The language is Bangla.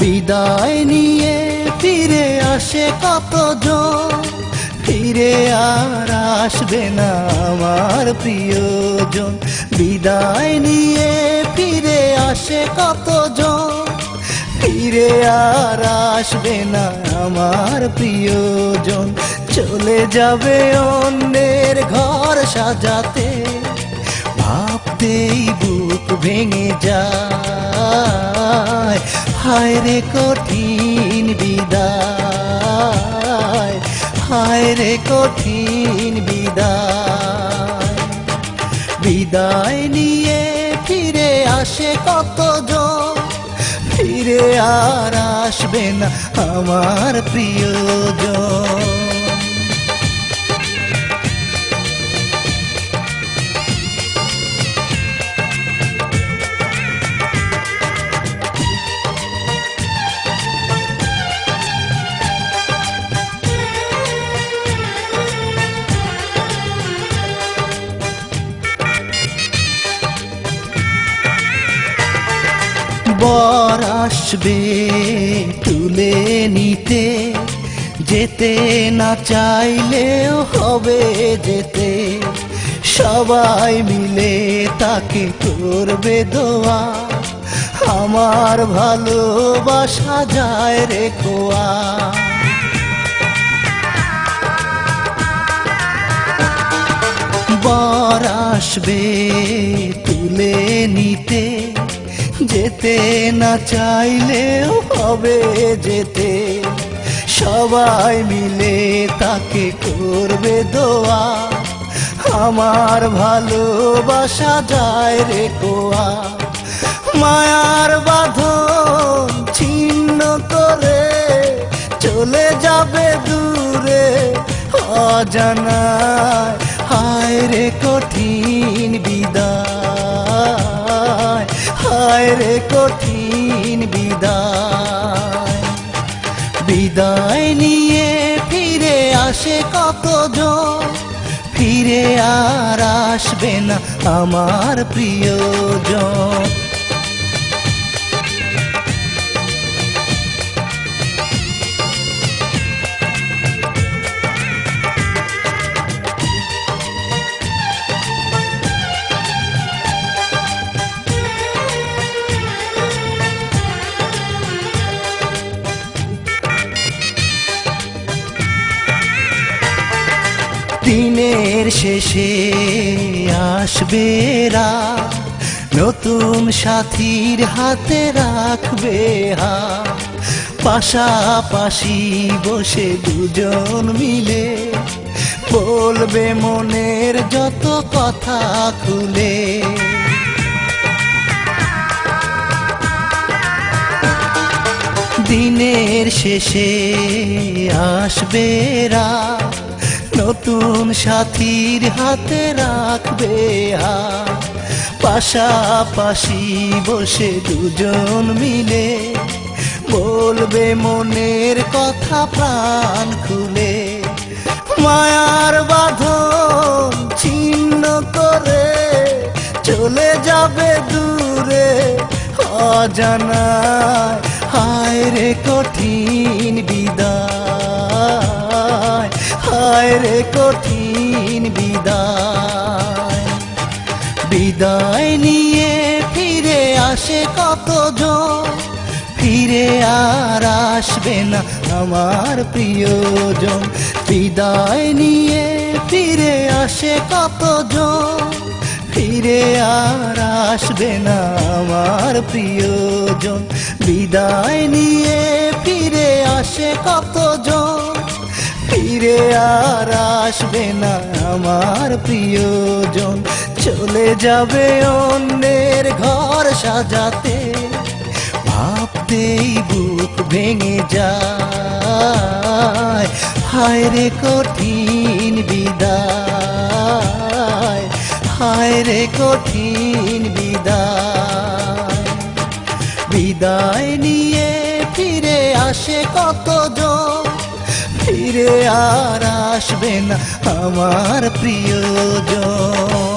বিদায় নিয়ে ফিরে আসে কতজন? ফিরে আর আসবে না আমার প্রিয়জন। বিদায় নিয়ে ফিরে আসে কতজন? ফিরে আর আসবে না আমার প্রিয়জন। চলে যাবে অন্যের ঘর সাজাতে। ভাবতেই বুক ভেঙে যায়। হায় রে কঠিন বিদায়, হায় রে কঠিন বিদায়। বিদায় নিয়ে ফিরে আসে কতজন, ফিরে আর আসবে না আমার প্রিয়জন। বর আসবে তুলে নিতে। যেতে না চাইলেও হবে যেতে। সবাই মিলে তাকে করবে দোয়া। আমার ভালোবাসা যায় রে খোয়া। বর আসবে তুলে নিতে। যেতে না চাইলেও হবে যেতে। সবাই মিলে তাকে করবে দোয়া। আমার ভালোবাসা যায় রে কোয়া। মায়ার বাঁধন ছিন্ন করে চলে যাবে দূরে। অজানায়, হায় রে কঠিন হায় রে কঠিন বিদায়। বিদায় নিয়ে ফিরে আসে কতজন? ফিরে আর আসবে না আমার প্রিয়জন। দিনের শেষে আসবে রাত। নতুন সাথীর হাতে রাখবে হাত। পাশাপাশি বসে দুজন মিলে বলবে মনের যত কথা খুলে। দিনের শেষে আসবে রাত। নতুন সাথীর হাতে রাখবে হাত। পাশাপাশি বসে দুজন মিলে বলবে মনের কথা প্রাণ খুলে। মায়ার বাঁধন ছিন্ন করে চলে যাবে দূরে। অজানায় হায় রে কঠিন বিদায় হায় রে কঠিন বিদায়। বিদায় নিয়ে ফিরে আসে কতজন? ফিরে আর আসবে না আমার প্রিয়জন। বিদায় নিয়ে ফিরে আসে কতজন? ফিরে আর আসবে না আমার প্রিয়জন। বিদায় নিয়ে ফিরে আসে কতজন? ফিরে আর আসবে না আমার প্রিয়জন। চলে যাবে অন্যের ঘর সাজাতে। ভাবতেই বুক ভেঙে যায়। হায় রে কঠিন বিদায়। হায় রে কঠিন বিদায়। বিদায় নিয়ে ফিরে আসে কতজন? ফিরে আর আসবে না আমার প্রিয়জন।